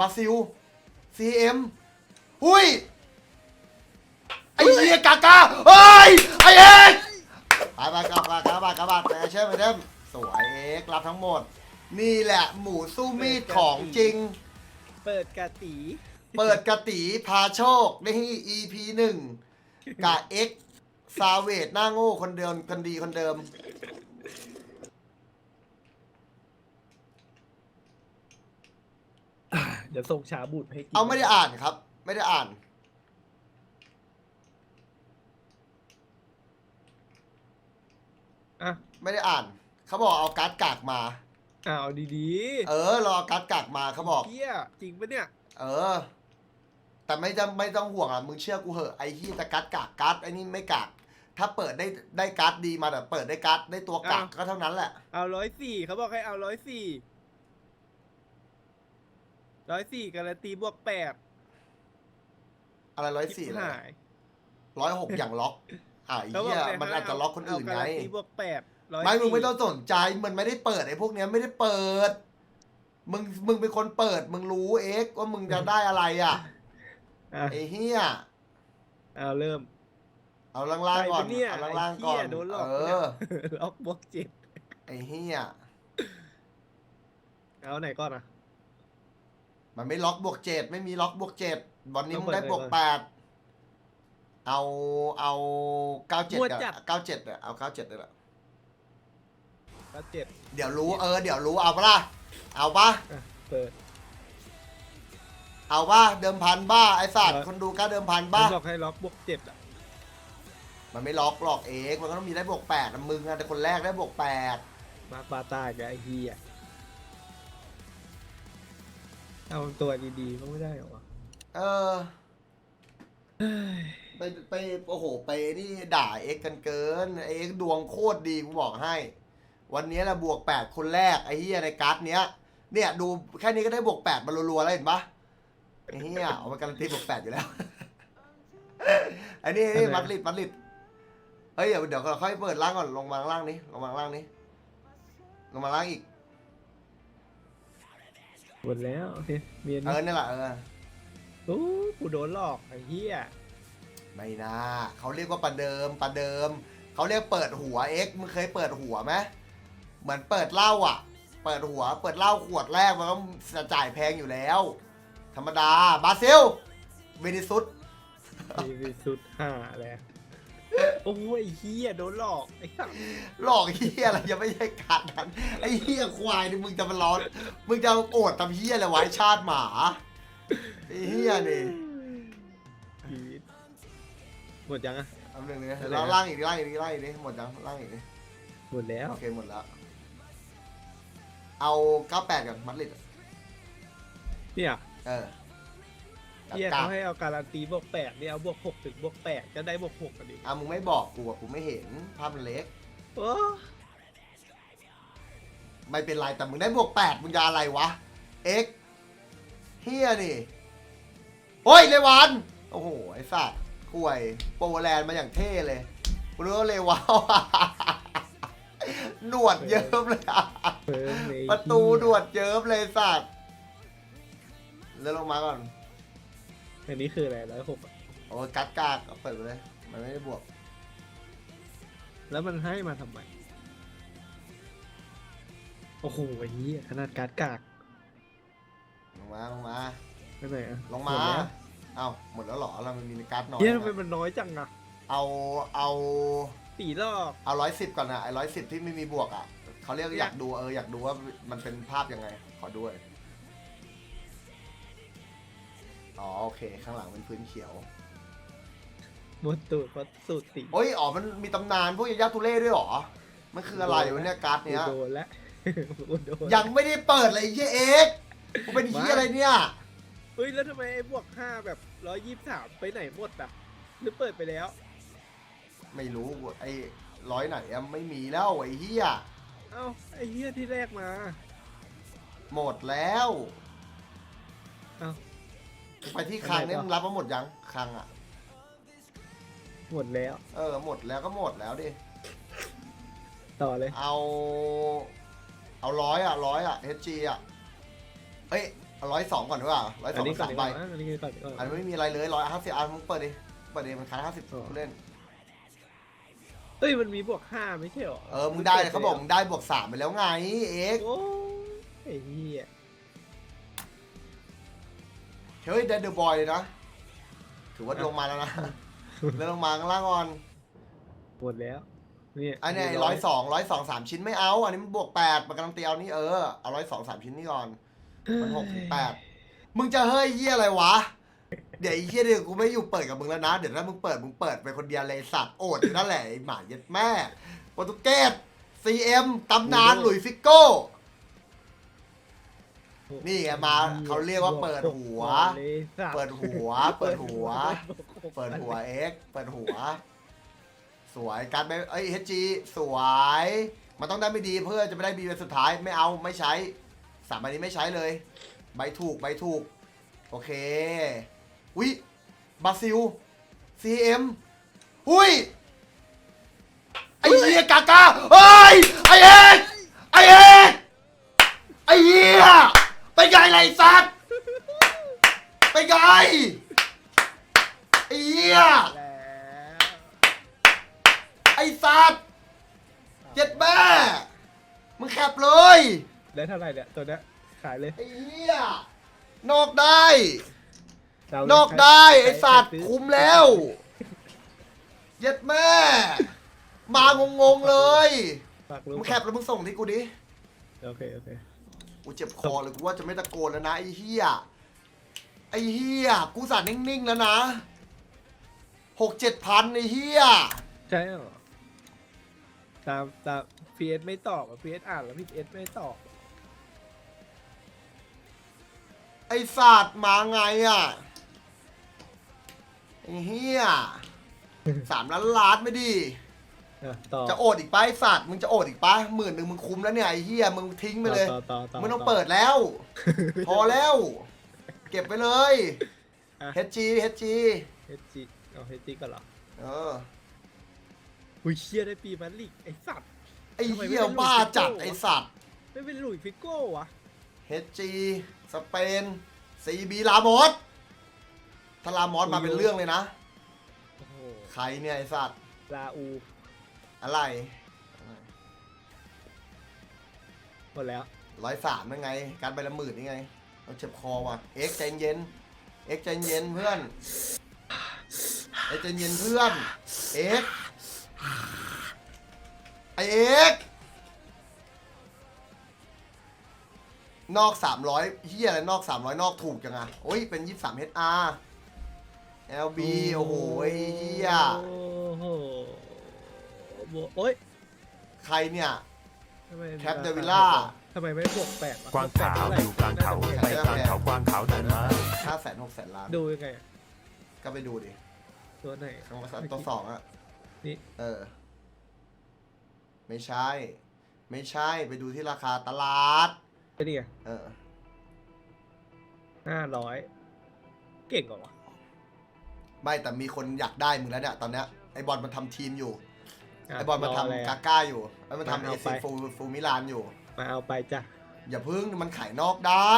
บราซิล CM หุยไอ้เหี้ยกากาเฮ้ย ไอ้เอกไปไปกลับมากลับมากลับมาแต่เชื่อไปเด้มสวยเอกรับทั้งหมด นี่แหละหมูสู้มีดของจริง เปิดกะตีเปิดกระตีพาโชคนี่ EP หนึ่งกับเอ็กซาเวตหน้าโง่คนเดิมคนดีคนเดิม เดี๋ยวส่งชาบูดให้กินเอาไม่ได้อ่านครับ ไม่ได้อ่าน อะไม่ได้อ่าน เขาบอกเอาการ์ดกากมา อ้าวดีเออรอเอาการ์ดกากมาเขาบอก ๆเฮียจริงปะเนี่ย เออ แต่ไม่จะไม่ต้องห่วงอะมึงเชื่อกูเหอะไอ้ที่จะการ์ดกากการ์ดไอ้นี่ไม่กาก ถ้าเปิดได้ได้การ์ดดีมาแต่เปิดได้การ์ดได้ตัวกากก็เท่านั้นแหละ เอาร้อยสี่เขาบอกให้เอาร้อยสี่ ร้อยสี่การันตีบวกแปดอะไรร้อยสี่เลยหายร้อยหกอย่างล็อก อ่าไอ้เขาบอเหี้กยให้มันอาจจะล็อกคนอื่นเาไงการันตีบวกแปดร้อยไม่ มึงไม่สี่ต้องสนใจ มันไม่ได้เปิดไอ้พวกเนี้ยไม่ได้เปิด มึง มึงเป็นคนเปิด มึงรู้เอ็กว่ามึงจะได้อะไรอะ อะไอ้เฮียเอาเริ่มเอาล่างๆก่อน ใครปะเนี่ยเอาล่างๆก่อนไอ้เหี้ยโดนหลอกเอเนี่ยอ ล็อกบวกเจ็ดไอ้เฮียเอาไหนก่อนอะ มันไม่ล็อกบวกเจ็ดไม่มีล็อกบวกเจ็ดวันนี้ต้องมึงได้เปิดบวกเลยแปดเอาเอาเก้าเจ็ดมั่วอะจัด เก้าเจ็ดอะเอาเก้าเจ็ดเลยละก็เจ็ดเดี๋ยวรู้เออเดี๋ยวรู้เอาปะล่ะเอาปะอะเปิดเอาปะเดิมพันบ้าไอ้สัตว์เออคนดูกล้าเดิมพันมันบ้าบอกให้ล็อกบวกเจ็ดอะมันไม่ล็อกหรอกเอกมันก็ต้องมีได้บวกแปดนะมึงอะแต่คนแรกได้บวกแปดมาปาตากับไอ้เฮีย เอาตัวดีๆก็ไม่ได้เหรอวะเออไปไปโอ้โห ไปนี่ด่าเอ็กกันเกินเอ็กดวงโคตรดีกูบอกให้ วันนี้แหละบวกแปดคนแรกไอ้เฮียในการ์ดเนี้ย เนี่ยดูแค่นี้ก็ได้บวกแปดมารัวๆแล้วเห็นปะไอ้เฮียเอามาการันตีบวกแปดอยู่แล้วไอ้นี่นี่มัดลิดมัดลิดเฮ้ยเดี๋ยวเดี๋ยวค่อยเปิดล่างก่อนลงมาข้างล่างนี้ลงมาข้างล่างนี้ลงมาล่างอีก หมดแล้วโอเคเมียนเออนี่แหละเออโอ้กูโดนหลอกไอ้เหี้ยไม่น่าเขาเรียกว่าประเดิมประเดิมเขาเรียกเปิดหัวเอ็กมึงเคยเปิดหัวไหมเหมือนเปิดเหล้าอะ เปิดหัว เปิดเหล้าขวดแรกมันก็จะจ่ายแพงอยู่แล้ว ธรรมดาบราซิลเวนิซุสทีวีสุดห้าแล้ว โอ้ยไอ้เหี้ยโดนหลอกไอ้สัสหลอกเฮียอะไรยังไม่ใช่การนั้นไอ้เฮียควายนี่มึงจะมาร้อนมึงจะโอดทำเฮียอะไรไวะไอ้ชาติหมาไอ้เฮียนี่ชีวิตหมดยังอะเอาหนึ่งนี้อะไรนะ เราล่างอีกดิล่างอีกดิล่างอีกดิหมดยังล่างอีกดิหมดแล้ว โอเคหมดแล้วเอา 98ก่อนมัดลิดอะเนี่ยเออ เหี้ยกาเขาให้เอาการันตีบวกแปดเนี่ยเอาบวกหกถึงบวกแปดจะได้บวกหกกันดิอะมึงไม่บอกกูอะกูไม่เห็นภาพมันเล็ก โอ้ไม่เป็นไรแต่มึงได้บวกแปดมึงจะอะไรวะเอ็กเฮียนี่โอ้ยเลวัน โอ้โห ไอ้สัตว์ข่วยโปแลนด์มาอย่างเท่เลยกูรู้ว่าเลวานหนวดเยิ้มเลยอะเพิ่มเลยประตูหนวดเยิ้มเลยสัตว์เลื่อนลงมาก่อน อันนี้คืออะไรร้อยหกโอ้ยกัดกากเอาเปิดไปเลย มันไม่ได้บวก แล้วมันให้มาทำไม โอ้โหไอ้เหี้ยขนาดการ์ดกากลงมา ลงมา ไม่ไหนอะลงมา หดแล้วเอ้าหมดแล้วเหรอเรามันมีการ์ดน้อยเฮียทำไมนะมันน้อยจังอะเอาเอาตีลอกเอาร้อยสิบก่อนนะไอ้ร้อยสิบที่ไม่มีบวกอะเขาเรียกอยากดูเอออยากดูว่ามันเป็นภาพยังไง ขอด้วย อ๋อโอเค ข้างหลังเป็นพื้นเขียวหมดตูดเพราะสูตรตีโอ้ยอ๋อมันมีตำนานพวกยาตุเล่ด้วยเหรอ มันคืออะไรวะเนี่ยการ์ดกูเนี้ย โดนแล้วกูโดนยังไม่ได้เปิดเลยไอ้เหี้ยเอ็กกูเป็นเหี้ยอะไรเนี่ย เฮ้ยแล้วทำไมไอ้บวกห้าแบบร้อยยี่สิบสามไปไหนหมดอะหรือเปิดไปแล้ว ไม่รู้ไอ้ร้อยไหนอะไม่มีแล้วไอ้เหี้ยเอ้าไอ้เหี้ยที่แรกมา หมดแล้ว เอ้า ไปที่คลังเนี่ยไปไหนต่อมึงรับมาหมดยังคลังอะ หมดแล้ว เออหมดแล้วก็หมดแล้วดิ ต่อเลย เอา เอาร้อยอะร้อยอะ HG อะ เอ้ยร้อยสองก่อนดีกว่าร้อยสอัอนงนี้ก่อนสามดีกใบว่าอันนี้ก่อนดีกว่า อันไม่มีอะไรเลยร้อยห้าสิบอันมึงเปิดดิ เปิดดิมันขายห้าสิบอ๋อผู้เล่น เอ้ยมันมีบวกห้าไม่ใช่หรอเออมึงได้เขาบอกมึงได้บวกสามไปแล้วไงเอ็กโอ้ไอ้เหี้ย เฮ้ยได้เดอะบอยเลยนะ ถือว่าลงมาแล้วนะ แล้วลงมาข้างล่างก่อน หมดแล้วเนี่ยอันเนี้ร้อยสองร้อยสองสามชิ้นไม่เอา อันนี้มันบวกแปดมันกำลังเตียวนี่เออ เอาร้อยสองสามชิ้นนี่ก่อน มันหกถึงแปดมึงจะเฮ้ยเฮียอะไรวะ เดี๋ยวไอ้เฮียเดี๋ยวกูไม่อยู่เปิดกับมึงแล้วนะ เดี๋ยวถ้ามึงเปิดมึงเปิดไปคนเดียวเลยสัตว์โอดอยู่นั่นแหละไอ้หมาเย็ดแม่โปรตุเกส CM ตำนานหลุยส์ฟิโก้ นี่ไงมาเขาเรียกว่าเปิดหัวเลยสัตว์เปิดหัว เปิดหัว เปิดหัวเอ็กเปิดหัว สวยการไปเอ้ยเฮจีสวย มันต้องได้ไม่ดีเพื่อจะไม่ได้บีเป็นสุดท้ายไม่เอาไม่ใช้สามใบนี้ไม่ใช้เลย ใบถูกใบถูก โอเควิบราซิล CM อุ้ยไอ้เหี้ยกากาเฮ้ยไอ้เอกไอ้เอกไอ้เหี้ย เป็นไงไรสัตว์เป็นไงไอ้เหี้ยแล้วไอ้สัตว์เจ็ดแม่มึงแคบเลยได้เท่าไหร่เนี่ยตัวเนี้ยขายเลยไอ้เหี้ยนอกได้เรานอกได้ไอ้สัตว์คุ้มแล้ว เย็ดแม่ มางงๆเลย ฝากลูกมึงแคปแล้วมึงส่งที่กูดิ โอเค โอเค กูเจ็บคอเลยกูว่าจะไม่ตะโกนแล้วนะไอ้เหี้ยไอ้เหี้ยกูสั่นนิ่งๆแล้วนะหกเจ็ดพันไอ้เหี้ยใช่เหรอตามตามพีเอสไม่ตอบอะพีเอสอ่านแล้วพีเอสไม่ตอบไอ้สัตว์มาไงอะไอ้เหี้ยสามล้านล้านไม่ดี อะต่อจะโอดอีกปะไอ้สัตว์มึงจะโอดอีกปะหมื่นหนึ่งมึงคุ้มแล้วเนี่ยไอ้เหี้ยมึงทิ้งไปเลย ต่อต่อต่อไม่ต้องเปิดแล้ว พอแล้ว เก็บไปเลย HG HG เฮจีเอาเฮจีก่อนเหรอเออ อุ้ยเชียได้ปีมันลีกไอสัตว์ ไอ้ทำไมไม่เหี้ยได้หลุยส์บ้าจัดฟิโก้วะไอ้สัตว์ ไม่เป็นหลุยส์ฟิโก้วะ HG สเปน CB ลามอสถ้าลามอสมาเป็นเรื่องเลยนะ โอ้โห ใครเนี่ยไอ้สัตว์ ลาอู อะไรหมดแล้วร้อยสามยังไง การใบละหมื่นนี่ไง เราเจ็บคอว่ะ เอ็กใจเย็น เอ็กใจเย็นเพื่อน เอ็กใจเย็นเพื่อน เอ็กไอเอ็กนอกสามร้อยเฮียอะไรนอกสามร้อยนอกถูกจังอะโอ้ย เป็นยี่สามเฮดอาร์ LB โอ้โหเฮียโอ้โห บวกโอ้ยใครเนี่ย ทำไมแคปเดวิลล่า ทำไมไม่บวกแปดะกวางขาวบวแปดอยู่กลางเขาน่ไปจะกลางเขากวางขาวเดินมาห้าแสนหกแสนล้าน ดูยังไงอะก็ไปดูดิตัวไหนครั้งตัวสองอะนี่เออ ไม่ใช่ ไม่ใช่ไปดูที่ราคาตลาดไอ้นี่ไงเออ ห้าร้อยเก่งกว่าวะไม่แต่มีคนอยากได้มึงแล้วเนี่ยตอนเนี้ยไอบอลมันทำทีมอยู่ะไอบอลมันระไรทำอะกาก้าอยู่แล้วมันทำเอเอาซีไปฟูฟูมิลานอยู่ มาเอาไปจ้ะอย่าพึ่งมันขายนอกได้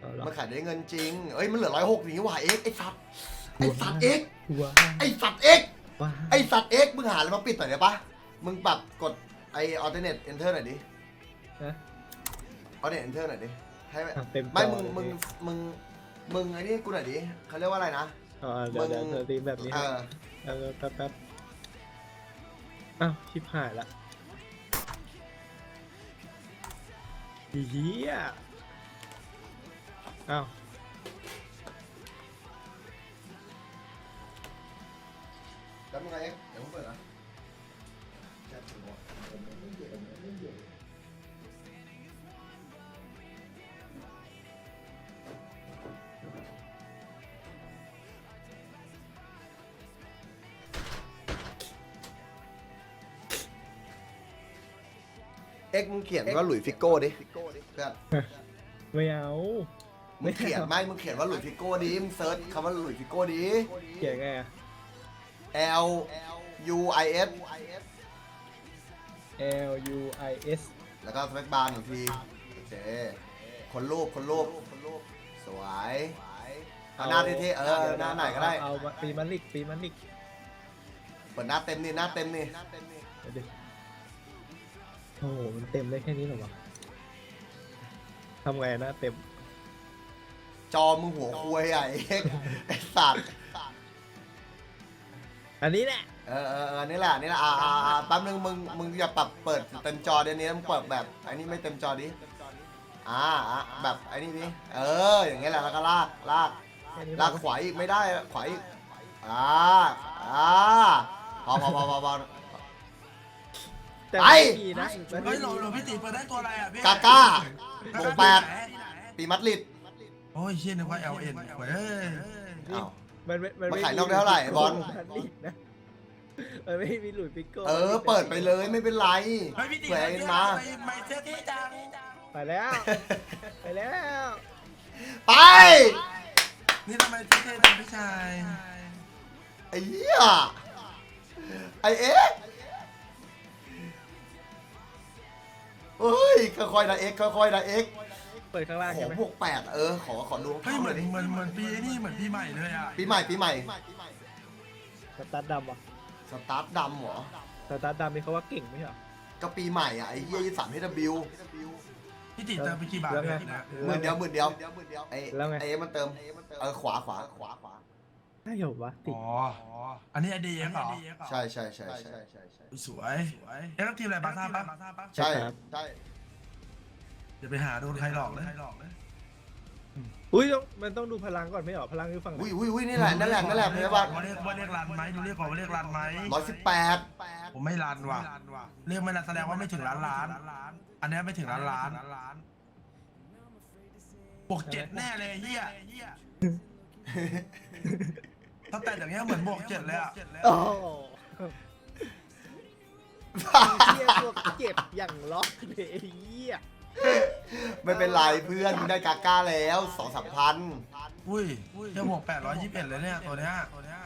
เอาเหรอมันขายได้เงินจริง เอ้ยมันเหลือร้อยหกอย่างนี้ว่ะเอ็กไอสัตว์ไอสัตว์เอ็กว้าไอสัตว์เอ็กว้าไอสัตว์เอ็กมึงหาอะไรมาปิดหน่อยได้ปะมึงปรับกดไอออเทเน็ตเอนเตอร์หน่อยดิฮะออเทเน็ตเอนเตอร์หน่อยดิให้อะเต็มจอไม่มึงเลยมึงมึงมึงไอ้นี่กูหน่อยดิเขาเรียกว่าอะไรนะอ๋อเดี๋ยวเดี๋ยวมึง เดี๋ยวตีแบบนี้เอให้อเออแป๊บแป๊บ อ้าวชิบหายละเฮียอ้าวแล้วมึงไงเอ็กเดี๋ยวผมเปิดนะ เอ็กมึงเขียนว่าหลุยส์ฟิโก้ดิเพื่อนไม่เอา มึงเขียนไม่มึงเขียนว่าหลุยส์ฟิโก้ดิมึงเซิร์ชคำว่าหลุยส์ฟิโก้ดิ เขียนไงอะ L U I S L U I S แล้วก็สเปคบาร์หนึ่งทีโอเคคนรูปคนรูปเอาหน้าเท่ๆเออหน้าไหนก็ได้เอาเอาปีมันลิกปีมันลิกเปิดหน้าเต็มนี่หน้าเต็มนี่ เดี๋ยวดิโอ้โหมันเต็มได้แค่นี้เหรอวะทำไงนะเต็ม จอมึงหัวคุยอะไอ้เอ็กไอ้สัตว์อันนี้แหละ เออเออเออนี่แหละนี่แหละอ่าอ่าอ่าแป๊บนึงมึงมึงอย่าปรับเปิดเต็มจอเดี๋ยวนี้มึงเปิดแบบไอ้นี่ไม่เต็มจอดิอ่าอ่าแบบไอ้นี่ดิเออ อย่างเงี้ยแหละแล้วก็ลากลากแค่นี้ลากขวาอีกไม่ได้ขวาอีกอ่าอ่าพอพอพอพอพอ แต่ไปไม่ดีนะมันเฮ้ไม่ยหลดีหลพี่ติเปิดได้ตัวอะไรอะพี่กาก้าบวกแปด ปีมัดลิดโอ้ยเชี่ยนึกว่า LN เว้ยอ้าว มันไม่มันมาไม่ขายนอกได้เท่าไหร่บอล มันลิกนะมันไม่มีหลุยส์ปิโก้เออ เปิดไปเลยไม่เป็นไรเฮ้ยพี่ติแหวเปิดนมามา ไม่เท่ที่จังไปแล้ว ไปแล้วไป นี่ทำไมเท่ๆจังพี่ชาย ไอ้เหี้ยไอเอ็ก เฮ้ยค่อยๆนะเอ็กซ์ค่อยๆนะเอ็กซ์เปิดข้างล่างขใช่อไหมบวกแปดเออขอขอดูเฮ้ยเหมือนเหมือนเหมือนปีนี่เหมือนปีใหม่เลยอะปีใหม่ปีใหม่สตาร์ทดำวะสตาร์ทดำเหรอสตาร์ทดำนี่เขาว่าเก่งไม่ใช่เหรอก็ปีใหม่อะไอ้เหี้ยยี่สามเฮดบิวพี่ติเติมไปกี่บาทแล้วไงเนี่ยหมื่นเดียวหมื่นเดียวไอ้แล้วไงไอ้มันเติมเออขวาขวาขวาขวา ได้เหรอวะติดอ๋อ อันนี้ไอเดียเหรอใช่ใช่ใช่ใช่ใช่ใช่สวยเอ๊ะแล้วทีมอะไรบาร์ซ่าปะใช่ใช่อย่าไปหาโดนใครหลอกเลยอุ้ยต้องมันต้องดูพลังก่อนไม่เหรอพลังอยู่ฝั่งไหนอุ้ยอุ้ยอุ้ยนี่แหละนั่นแหละนั่นแหละพยาบาลว่าเรียกว่าเรียกรันไหมดูเรียกก่อนว่าเรียกรันไหมร้อยสิบแปดผมไม่รันว่ะเรียกไม่รันแสดงว่าไม่ถึงล้านล้าน อันเนี้ยไม่ถึงล้านล้านบวกเจ็ดแน่เลยเฮีย ตั้งแต่อย่างเงี้ยเหมือนบวกเจ็ดเลยอะโอ้เหี้ยพวกเจ็บอย่างล็อกเลยไอ้เหี้ยไม่เป็นไรเพื่อนมึงได้กาก้าแล้วสองสามพันอุ้ยจะบวกแปดร้อยยี่สิบเอ็ดเลยเนี่ยตัวเนี้ยตัวเนี้ย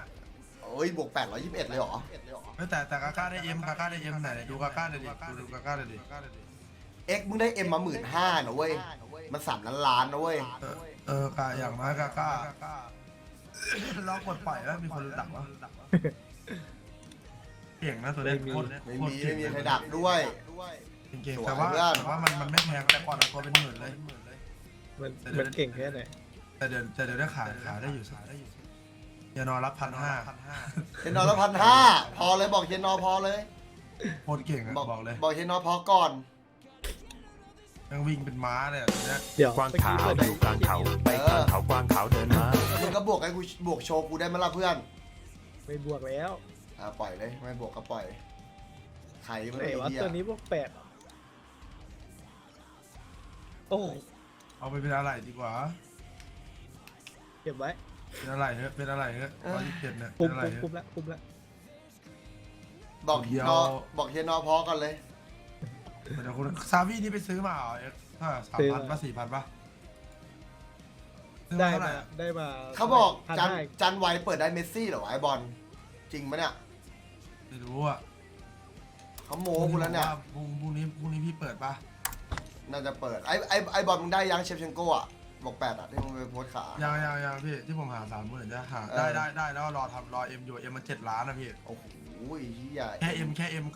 โอ้ยบวกแปดร้อยยี่สิบเอ็ดเลยเหรอเฮ้ยแต่แต่กาก้าได้เอ็มกาก้าได้เอ็มไหนดูกาก้าเลยดิดูดูกาก้าเลยดิเอ็กซ์มึงได้เอ็มมาหมื่นห้านะเว้ยมันสามล้านล้านนะเว้ยเออเออกาอย่างน้อยกาก้า ลอกดปล่อยแล้วมีคนรู้จักวะเก่งนะตัวเนี้ยโคตรไม่โคตมีเก่ไม่งมีใครดักด้วย เก่งๆแต่ว่าแต่ว่ามันมันไม่แพงแต่ก่อนอะตัวเป็นหมื่นเลย มันมันเก่งแค่ไหนแต่เดี๋ยวแต่เดี๋ยวได้ขายขายได้อยู่ขายได้อยู่เยนอนรับพันห้าเชนนอละพันห้าพอเลยบอกเชนนอพอเลย โคตรเก่งอะบอกเลยบอกเชนนอพอก่อน ยังวิ่งเป็นม้าเลยอะตัวเนี้ยเดี๋ยวกวางขาวอยู่กลางเขาไปกลางเขากวาง ก็บวกให้กูบวกโชว์กูได้ไหมล่ะเพื่อนไม่บวกแล้วอ่าปล่อยเลยไม่บวกก็ปล่อยไข่มันไหนไอ้วะเหี้ยตัวนี้บวกแปดโอ้เอาไปเป็นอะไรดีกว่า เก็บไว้เป็นอะไรเฮ้ยเป็นอะไรเฮ้ยร้อยยี่สิบเจ็ดเนี่ย คุเป็มนอะไรคุมเฮ้ยคุมละคุมละบอกเดียวนอบอกเชนนอพอก่อนเลย เดี๋ยวคุณซาวี่นี่ไปซื้อมาเหรอเอ็กซ์ถ้าสามพันป่ะสี่พันป่ะซื้อ ได้เท่หมาร่อะได้มาเขาบอกพันจันห้าจันไวเปิดได้เมสซี่เหรอวะไอบอลจริงปะเนี่ยไม่รู้อะเขาโม้กูแล้วเนี่ยพรุ่งพรุ่งนี้พรุ่งนี้พี่เปิดป่ะน่าจะเปิดไอไอไอบอลมึงได้ยังเชฟเชนโก้อะบอกแปดอะที่มึงไปโพสต์ขายังยังยังพี่ที่ผมหาสามหมื่นจะหาเออ ได้ได้ได้แล้วรอทำรอเอ็มอยู่เอ็มมันเจ็ดล้านนะพี่โอ้โหเฮียแค่เอ็มแค่เอ็ม